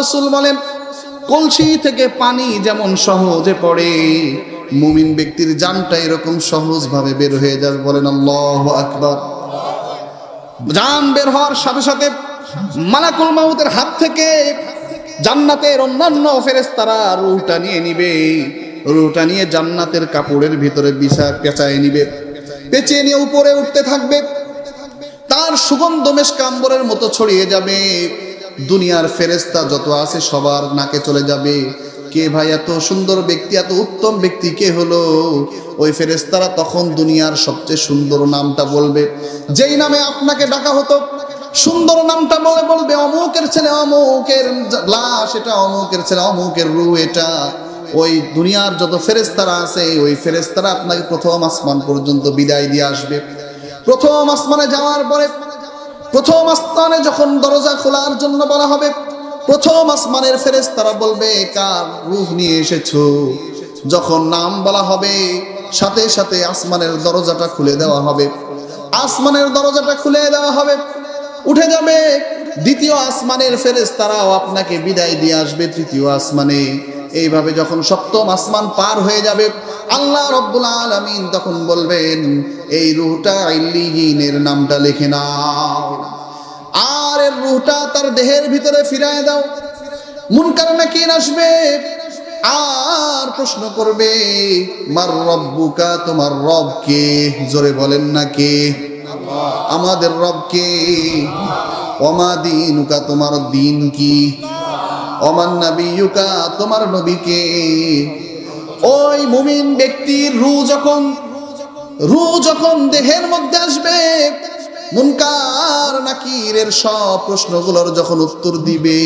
রসুল বলেন, কলসি থেকে পানি যেমন সহজে পড়ে, মুমিন ব্যক্তির জানটা এরকম সহজভাবে বের হয়ে যাবে বলেন, আল্লাহ আকবার। জান বের হওয়ার সাথে সাথে মালাকুল মাউতের হাত থেকে জান্নাতের অন্যান্য ফেরেস্তারা রুটা নিয়ে নিবে। রুটা নিয়ে জান্নাতের কাপড়ের ভিতরে বিছা পেঁচায় নিবে। পেঁচিয়ে নিয়ে উপরে উঠতে থাকবে। তার সুগন্ধ মেশকাম্বরের মতো ছড়িয়ে যাবে। দুনিয়ার ফেরেস্তা যত আছে সবার নাকে চলে যাবে। কে ভাই এত সুন্দর ব্যক্তি, এত উত্তম ব্যক্তি, কে হলো? ওই ফেরেস্তারা তখন দুনিয়ার সবচেয়ে সুন্দর নামটা বলবে। যেই নামে আপনাকে ডাকা হতো, সুন্দর নামটা বলে বলবে, অমুকের ছেলে, অমুকের লাশ, এটা অমুকের ছেলে, অমুকের রু এটা। ওই দুনিয়ার যত ফেরেস্তারা আছে, ওই ফেরেস্তারা আপনাকে প্রথম আসমান পর্যন্ত বিদায় দিয়ে আসবে। প্রথম আসমানে যাওয়ার পরে প্রথম আসমানে যখন দরজা খোলার জন্য বলা হবে, প্রথম আসমানের ফেরেস তারা বলবে, কার রূহ নিয়ে এসেছ? যখন নাম বলা হবে, সাথে সাথে আসমানের দরজাটা খুলে দেওয়া হবে। আসমানের দরজাটা খুলে দেওয়া হবে। উঠে যাবে। দ্বিতীয় আসমানের ফেরেস তারাও আপনাকে বিদায় দিয়ে আসবে তৃতীয় আসমানে। এইভাবে যখন সপ্তম আসমান পার হয়ে যাবে, আল্লাহ রব্বুল আলামিন তখন বলবেন, এই রুহটা ইল্লিগিনের নামটা লিখে নাও। আর এর রুহটা তার দেহের ভিতরে ফিরায় দাও। মুনকার কে আসবে, আর প্রশ্ন করবে, মার রব্বুকা, তোমার রব কে? জোরে বলেন না কে? আমাদের রব কে? অমা দিনুকা, তোমার দিন কি? অমান নাবিয়ুকা, তোমার নবীকে। ওই মুমিন ব্যক্তির রু যখন রু যখন দেহের মধ্যে আসবে, মুনকার নাকিরের সব প্রশ্নগুলোর যখন উত্তর দিবে,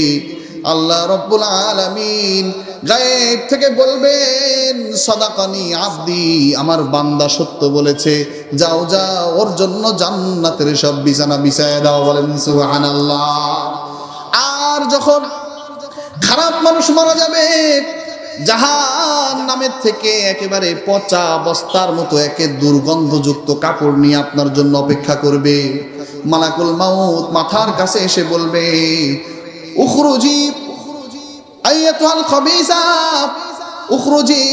আল্লাহ রব্বুল আলামিন গায়েব থেকে বলবেন, সদাকানি আব্দি, আমার বান্দা সত্য বলেছে, যাও যাও, ওর জন্য জান্নাতের সব বিছানা বিছায় দাও। বলেন, সুবহানাল্লাহ। আর যখন খারাপ মানুষ মারা যাবে। জাহান নামের থেকে একেবারে পচা বস্তার মতো একে দুর্গন্ধযুক্ত কাপড় নিয়ে আপনার জন্য অপেক্ষা করবে। মালাকুল মাউত মাথার কাছে এসে বলবে, উখরুজি আইয়াতুল খবিসা, উখরুজি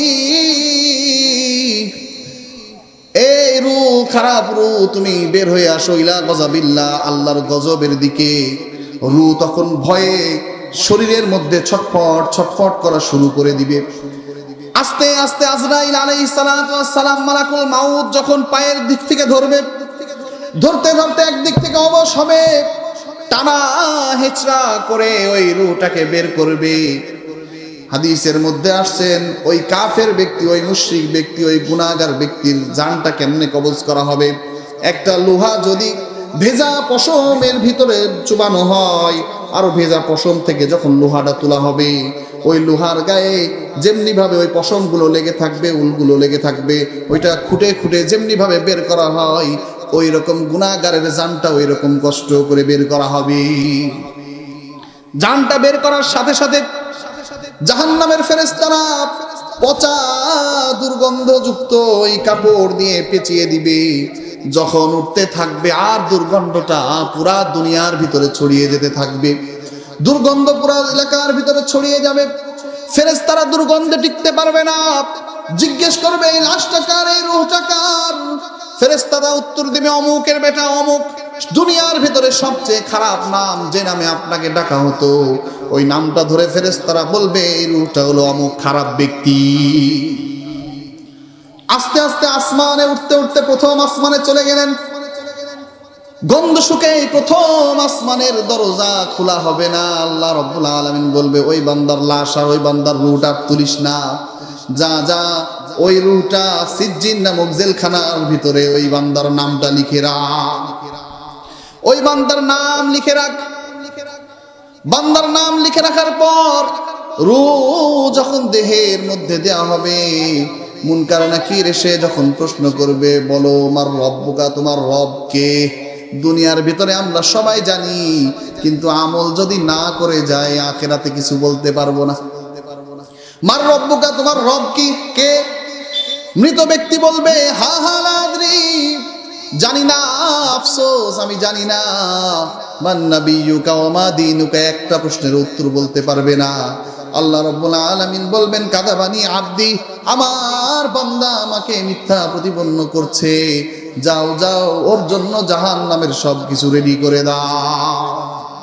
এই রু, খারাপ রু, তুমি বের হয়ে আসো ইলা গজাবিল্লা আল্লাহর গজবের দিকে। রু তখন ভয়ে শরীরের মধ্যে ছটফট ছটফট করা শুরু করে দিবে। আস্তে আস্তে আজরাইল আলাইহিস সালাম মালাকুল মাউত যখন পায়ের দিক থেকে ধরবে, ধরতে ধরতে একদিক থেকে অবশ হবে, টানা হেচড়া করে ওই রুটাকে বের করবে। হাদিসের মধ্যে আসছেন, ওই কাফের ব্যক্তি, ওই মুশরিক ব্যক্তি, ওই গুণাগার ব্যক্তির জানটা কেমনে কবজ করা হবে? একটা লোহা যদি ভেজা পশমের ভিতরে চুবানো হয় আরও ভেজা পশম থেকে যখন লোহাটা তোলা হবে, ওই লোহার গায়ে যেমনি ভাবে ওই পশমগুলো লেগে থাকবে, উলগুলো লেগে থাকবে, ওইটা খুঁটে খুঁটে যেমনি ভাবে বের করা হয়, ওই রকম গুণাগারের জানটা ওই রকম কষ্ট করে বের করা হবে। জানটা বের করার সাথে সাথে জাহান্নামের ফেরেস্তারা পচা দুর্গন্ধযুক্ত ওই কাপড় দিয়ে পেঁচিয়ে দিবে। যখন উঠতে থাকবে আর দুর্গন্ধটা পুরা দুনিয়ার ভিতরে ছড়িয়ে যেতে থাকবে। দুর্গন্ধ পুরা এলাকার ভিতরে ছড়িয়ে যাবে। ফেরেস্তারা দুর্গন্ধে টিকতে পারবে না। জিজ্ঞেস করবে, এই লাশটা কার? এই রুহটা কার? ফেরেস্তারা উত্তর দিবে, অমুকের বেটা অমুক। দুনিয়ার ভিতরে সবচেয়ে খারাপ নাম যে নামে আপনাকে ডাকা হতো, ওই নামটা ধরে ফেরেস্তারা বলবে, এই রুহটা হলো অমুক খারাপ ব্যক্তি। আস্তে আস্তে আসমানে উঠতে উঠতে প্রথম আসমানে চলে গেলেন। গন্ধ শুকে প্রথম আসমানের দরজা খোলা হবে না। আল্লাহ রব্বুল আলমিন বলবে, ওই বান্দার লাশ আর ওই বান্দার রুটা তুলিস না। যা যা, ওই রুটা সিজ্জিন নামক জেলখানার ভিতরে ওই বান্দার নামটা লিখে রাখ। ওই বান্দার নাম লিখে রাখ। বান্দার নাম লিখে রাখার পর রু যখন দেহের মধ্যে দেয়া হবে মুনকার নাকির এসে যখন প্রশ্ন করবে, বলো আমার রব্বুকা, তোমার রব কে? দুনিয়ার ভিতরে আমরা সবাই জানি, কিন্তু আমল যদি না করে যায়, আখেরাতে কিছু বলতে পারব না। মার রব্বুকা, তোমার রব কি? কে? মৃত ব্যক্তি বলবে, হা হা, লাদ্রি। জানি না, আফসোস, আমি জানি না। মান নাবিয়ুকা ওয়া মা দীনুকা? একটা প্রশ্নের উত্তর বলতে পারবে না। আল্লাহ রব্বুল আলমিন বলবেন কাদাবানি আব্দি, আমার বান্দা আমাকে মিথ্যা প্রতিপন্ন করছে। যাও যাও, ওর জন্য জাহান নামের সব কিছু রেডি করে দাও।